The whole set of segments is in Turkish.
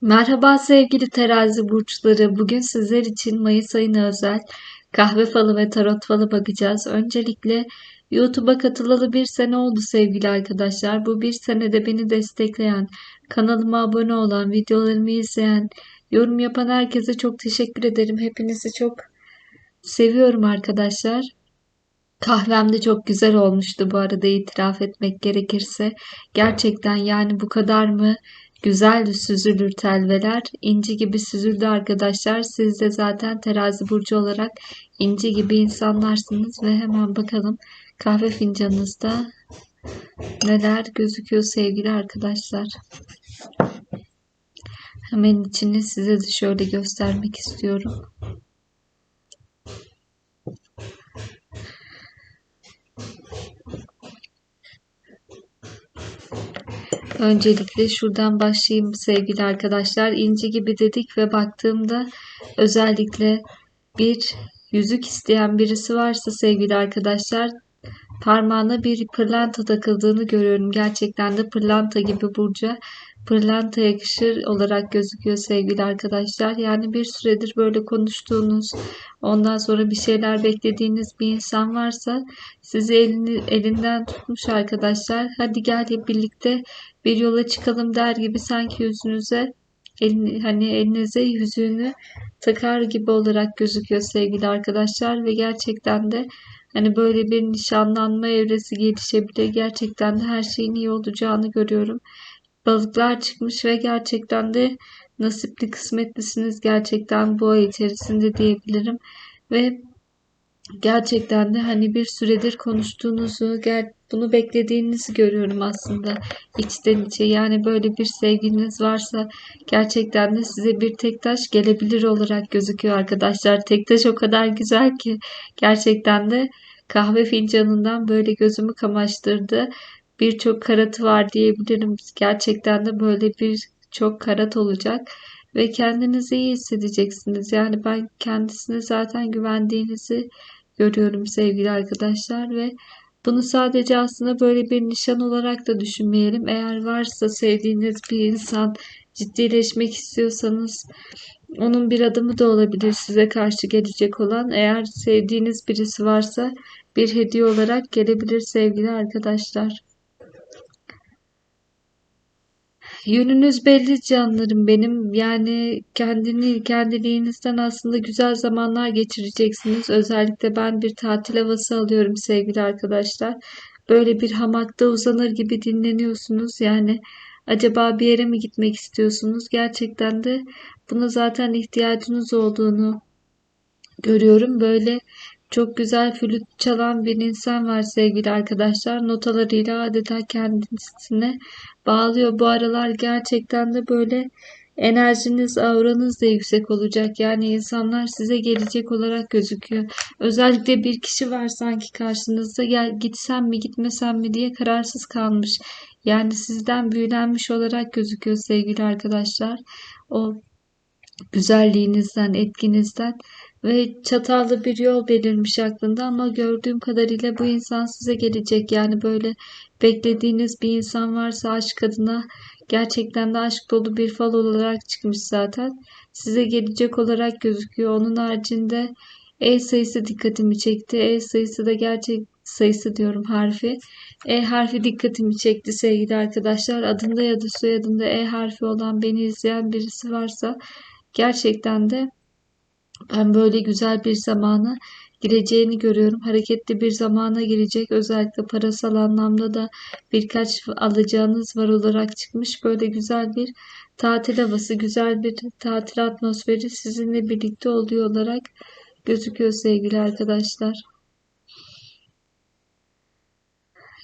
Merhaba sevgili terazi burçları. Bugün sizler için Mayıs ayına özel kahve falı ve tarot falı bakacağız. Öncelikle YouTube'a katılalı bir sene oldu sevgili arkadaşlar. Bu bir senede beni destekleyen, kanalıma abone olan, videolarımı izleyen, yorum yapan herkese çok teşekkür ederim. Hepinizi çok seviyorum arkadaşlar. Kahvem de çok güzel olmuştu bu arada itiraf etmek gerekirse. Gerçekten yani bu kadar mı güzel süzülür telveler? İnci gibi süzüldü arkadaşlar. Siz de zaten terazi burcu olarak inci gibi insanlarsınız ve hemen bakalım kahve fincanınızda neler gözüküyor sevgili arkadaşlar. Hemen içini size de şöyle göstermek istiyorum. Öncelikle şuradan başlayayım sevgili arkadaşlar. İnci gibi dedik ve baktığımda özellikle bir yüzük isteyen birisi varsa sevgili arkadaşlar parmağına bir pırlanta takıldığını görüyorum. Gerçekten de pırlanta gibi Burcu pırlanta yakışır olarak gözüküyor sevgili arkadaşlar. Yani bir süredir böyle konuştuğunuz, ondan sonra bir şeyler beklediğiniz bir insan varsa sizi elini, elinden tutmuş arkadaşlar. Hadi gel hep birlikte bir yola çıkalım der gibi sanki yüzünüze elini, hani elinize yüzüğünü takar gibi olarak gözüküyor sevgili arkadaşlar ve gerçekten de hani böyle bir nişanlanma evresi gelişebilir. Gerçekten de her şeyin iyi olacağını görüyorum balıklar çıkmış ve gerçekten de nasipli kısmetlisiniz gerçekten bu ay içerisinde diyebilirim. Ve gerçekten de hani bir süredir konuştuğunuzu bunu beklediğinizi görüyorum aslında içten içe. Yani böyle bir sevginiz varsa gerçekten de size bir tek taş gelebilir olarak gözüküyor arkadaşlar. Tek taş o kadar güzel ki gerçekten de kahve fincanından böyle gözümü kamaştırdı birçok karatı var diyebilirim. Gerçekten de böyle bir çok karat olacak ve kendinizi iyi hissedeceksiniz. Yani ben kendisine zaten güvendiğinizi görüyorum sevgili arkadaşlar ve bunu sadece aslında böyle bir nişan olarak da düşünmeyelim. Eğer varsa sevdiğiniz bir insan ciddileşmek istiyorsanız onun bir adımı da olabilir size karşı gelecek olan. Eğer sevdiğiniz birisi varsa bir hediye olarak gelebilir sevgili arkadaşlar. Yönünüz belli canlarım benim. Yani kendini kendiliğinizden aslında güzel zamanlar geçireceksiniz. Özellikle ben bir tatil havası alıyorum sevgili arkadaşlar. Böyle bir hamakta uzanır gibi dinleniyorsunuz. Yani acaba bir yere mi gitmek istiyorsunuz? Gerçekten de buna zaten ihtiyacınız olduğunu görüyorum. Böyle çok güzel flüt çalan bir insan var sevgili arkadaşlar. Notalarıyla adeta kendisine bağlıyor. Bu aralar gerçekten de böyle enerjiniz, auranız da yüksek olacak. Yani insanlar size gelecek olarak gözüküyor. Özellikle bir kişi var sanki karşınızda gel gitsem mi gitmesem mi diye kararsız kalmış. Yani sizden büyülenmiş olarak gözüküyor sevgili arkadaşlar. O güzelliğinizden, etkinizden ve çatallı bir yol belirmiş aklında ama gördüğüm kadarıyla bu insan size gelecek. Yani böyle beklediğiniz bir insan varsa aşk adına gerçekten de aşk dolu bir fal olarak çıkmış zaten. Size gelecek olarak gözüküyor. Onun haricinde E sayısı dikkatimi çekti. E sayısı da gerçek sayısı diyorum harfi. E harfi dikkatimi çekti sevgili arkadaşlar. Adında ya da soyadında E harfi olan beni izleyen birisi varsa gerçekten de ben böyle güzel bir zamana gireceğini görüyorum. Hareketli bir zamana girecek. Özellikle parasal anlamda da birkaç alacağınız var olarak çıkmış. Böyle güzel bir tatil havası, güzel bir tatil atmosferi sizinle birlikte oluyor olarak gözüküyor sevgili arkadaşlar.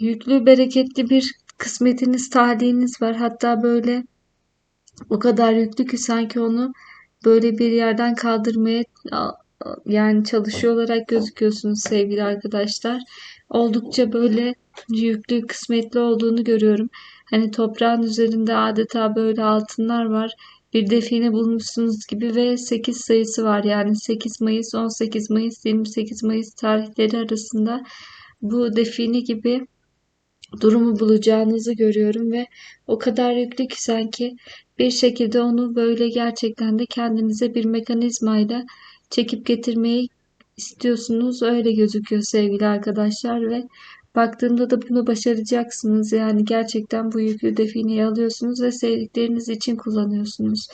Yüklü, bereketli bir kısmetiniz, talihiniz var. Hatta böyle o kadar yüklü ki sanki onu böyle bir yerden kaldırmaya yani çalışıyor olarak gözüküyorsunuz sevgili arkadaşlar. Oldukça böyle yüklü, kısmetli olduğunu görüyorum. Hani toprağın üzerinde adeta böyle altınlar var. Bir define bulmuşsunuz gibi ve 8 sayısı var. Yani 8 Mayıs, 18 Mayıs, 28 Mayıs tarihleri arasında bu define gibi durumu bulacağınızı görüyorum ve o kadar yüklü ki sanki bir şekilde onu böyle gerçekten de kendinize bir mekanizmayla çekip getirmeyi istiyorsunuz. Öyle gözüküyor sevgili arkadaşlar ve baktığımda da bunu başaracaksınız. Yani gerçekten bu yüklü defineyi alıyorsunuz ve sevdikleriniz için kullanıyorsunuz.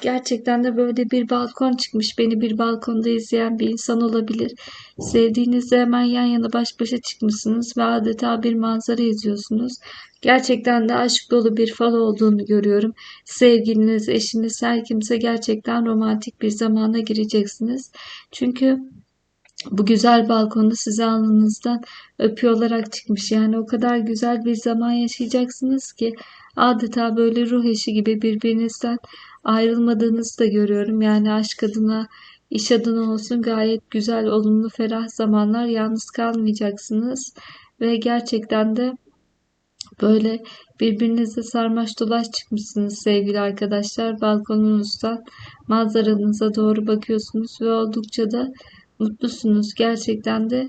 Gerçekten de böyle bir balkon çıkmış. Beni bir balkonda izleyen bir insan olabilir. Sevdiğinizde hemen yan yana baş başa çıkmışsınız ve adeta bir manzara izliyorsunuz. Gerçekten de aşk dolu bir fal olduğunu görüyorum. Sevgiliniz, eşiniz, her kimse gerçekten romantik bir zamana gireceksiniz. Çünkü bu güzel balkonda size alnınızdan öpüyor olarak çıkmış. Yani o kadar güzel bir zaman yaşayacaksınız ki adeta böyle ruh eşi gibi birbirinizden ayrılmadığınızı da görüyorum. Yani aşk adına, iş adına olsun gayet güzel, olumlu, ferah zamanlar yalnız kalmayacaksınız. Ve gerçekten de böyle birbirinizle sarmaş dolaş çıkmışsınız sevgili arkadaşlar. Balkonunuzdan manzaranıza doğru bakıyorsunuz ve oldukça da mutlusunuz. Gerçekten de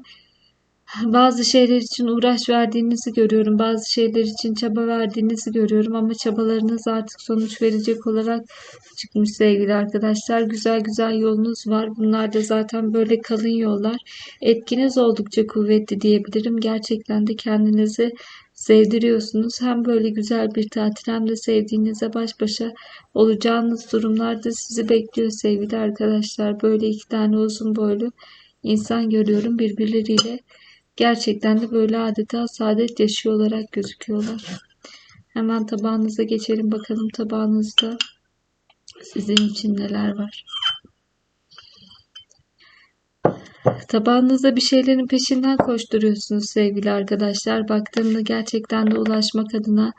bazı şeyler için uğraş verdiğinizi görüyorum. Bazı şeyler için çaba verdiğinizi görüyorum ama çabalarınız artık sonuç verecek olarak çıkmış sevgili arkadaşlar. Güzel güzel yolunuz var. Bunlar da zaten böyle kalın yollar. Etkiniz oldukça kuvvetli diyebilirim. Gerçekten de kendinizi sevdiriyorsunuz. Hem böyle güzel bir tatil hem de sevdiğinize baş başa olacağınız durumlarda sizi bekliyor sevgili arkadaşlar. Böyle iki tane uzun boylu insan görüyorum birbirleriyle Gerçekten de böyle adeta saadet yaşıyor olarak gözüküyorlar. Hemen tabağınıza geçelim bakalım tabağınızda sizin için neler var. Tabağınızda bir şeylerin peşinden koşturuyorsunuz sevgili arkadaşlar. Baktığımda gerçekten de ulaşmak adına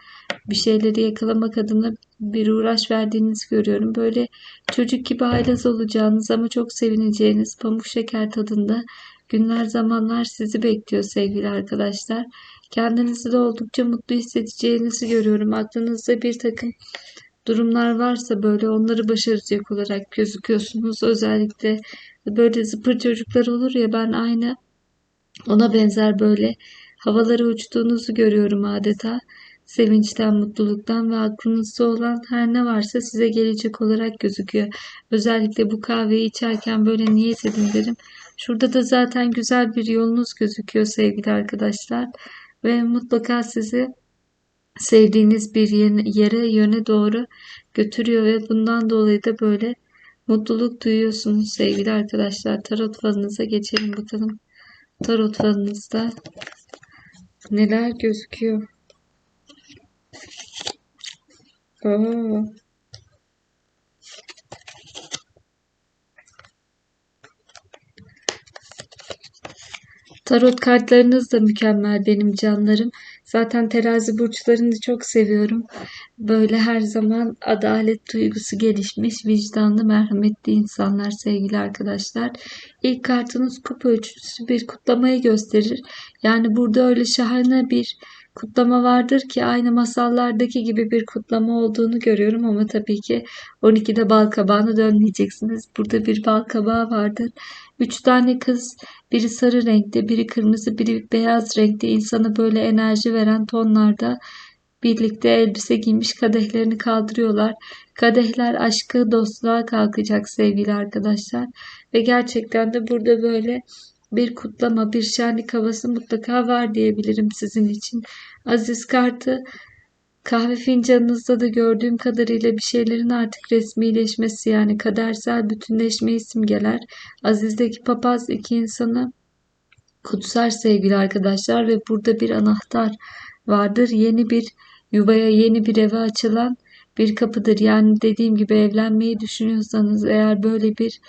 bir şeyleri yakalamak adına bir uğraş verdiğinizi görüyorum. Böyle çocuk gibi haylaz olacağınız ama çok sevineceğiniz pamuk şeker tadında Günler zamanlar sizi bekliyor sevgili arkadaşlar. Kendinizi de oldukça mutlu hissedeceğinizi görüyorum. Aklınızda bir takım durumlar varsa böyle onları başaracak olarak gözüküyorsunuz. Özellikle böyle zıpır çocuklar olur ya ben aynı ona benzer böyle havaları uçtuğunuzu görüyorum adeta. Sevinçten, mutluluktan ve aklınızda olan her ne varsa size gelecek olarak gözüküyor. Özellikle bu kahveyi içerken böyle niyet edin derim. Şurada da zaten güzel bir yolunuz gözüküyor sevgili arkadaşlar. Ve mutlaka sizi sevdiğiniz bir yere yöne doğru götürüyor ve bundan dolayı da böyle mutluluk duyuyorsunuz sevgili arkadaşlar. Tarot falınıza geçelim bakalım. Tarot falınızda neler gözüküyor? Oo. Tarot kartlarınız da mükemmel benim canlarım. Zaten terazi burçlarını çok seviyorum. Böyle her zaman adalet duygusu gelişmiş, vicdanlı, merhametli insanlar sevgili arkadaşlar. İlk kartınız kupa üçlüsü bir kutlamayı gösterir. Yani burada öyle şahane bir kutlama vardır ki aynı masallardaki gibi bir kutlama olduğunu görüyorum ama tabii ki 12'de bal kabağına dönmeyeceksiniz. Burada bir bal kabağı vardır. Üç tane kız biri sarı renkte, biri kırmızı, biri beyaz renkte insana böyle enerji veren tonlarda birlikte elbise giymiş kadehlerini kaldırıyorlar. Kadehler aşkı, dostluğa kalkacak sevgili arkadaşlar. Ve gerçekten de burada böyle bir kutlama, bir şenlik havası mutlaka var diyebilirim sizin için. Aziz kartı kahve fincanınızda da gördüğüm kadarıyla bir şeylerin artık resmileşmesi yani kadersel bütünleşmeyi simgeler. Aziz'deki papaz iki insanı kutsar sevgili arkadaşlar ve burada bir anahtar vardır. Yeni bir yuvaya, yeni bir eve açılan bir kapıdır. Yani dediğim gibi evlenmeyi düşünüyorsanız eğer böyle bir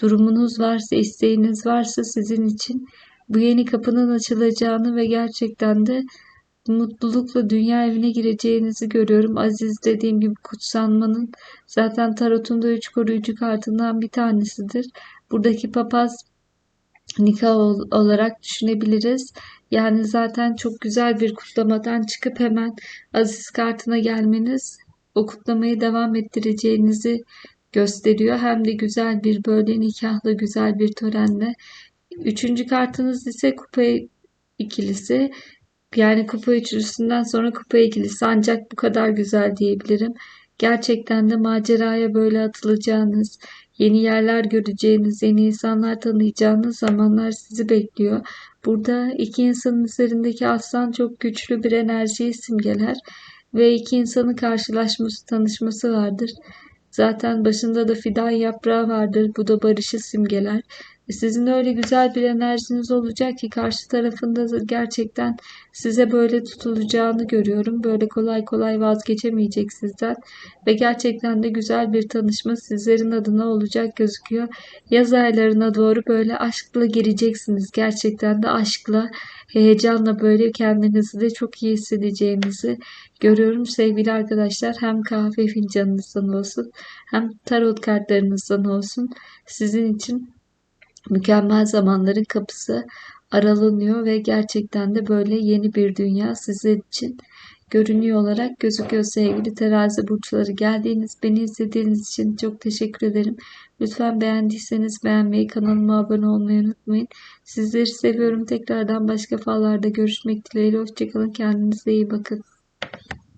durumunuz varsa, isteğiniz varsa sizin için bu yeni kapının açılacağını ve gerçekten de mutlulukla dünya evine gireceğinizi görüyorum. Aziz dediğim gibi kutsanmanın zaten tarotunda üç koruyucu kartından bir tanesidir. Buradaki papaz nikah olarak düşünebiliriz. Yani zaten çok güzel bir kutlamadan çıkıp hemen Aziz kartına gelmeniz o kutlamayı devam ettireceğinizi gösteriyor. Hem de güzel bir böyle nikahlı güzel bir törenle. Üçüncü kartınız ise kupa ikilisi. Yani kupa üçlüsünden sonra kupa ikilisi ancak bu kadar güzel diyebilirim. Gerçekten de maceraya böyle atılacağınız, yeni yerler göreceğiniz, yeni insanlar tanıyacağınız zamanlar sizi bekliyor. Burada iki insanın üzerindeki aslan çok güçlü bir enerjiyi simgeler ve iki insanın karşılaşması, tanışması vardır. Zaten başında da fidan yaprağı vardır. Bu da barışı simgeler. E, sizin öyle güzel bir enerjiniz olacak ki karşı tarafında gerçekten size böyle tutulacağını görüyorum. Böyle kolay kolay vazgeçemeyecek sizden ve gerçekten de güzel bir tanışma sizlerin adına olacak gözüküyor. Yaz aylarına doğru böyle aşkla gireceksiniz. Gerçekten de aşkla, heyecanla böyle kendinizi de çok iyi hissedeceğinizi görüyorum sevgili arkadaşlar. Hem kahve fincanınızdan olsun hem tarot kartlarınızdan olsun sizin için mükemmel zamanların kapısı aralanıyor ve gerçekten de böyle yeni bir dünya sizler için görünüyor olarak gözüküyor sevgili terazi burçları. Geldiğiniz, beni izlediğiniz için çok teşekkür ederim. Lütfen beğendiyseniz beğenmeyi, kanalıma abone olmayı unutmayın. Sizleri seviyorum. Tekrardan başka fallarda görüşmek dileğiyle. Hoşçakalın. Kendinize iyi bakın.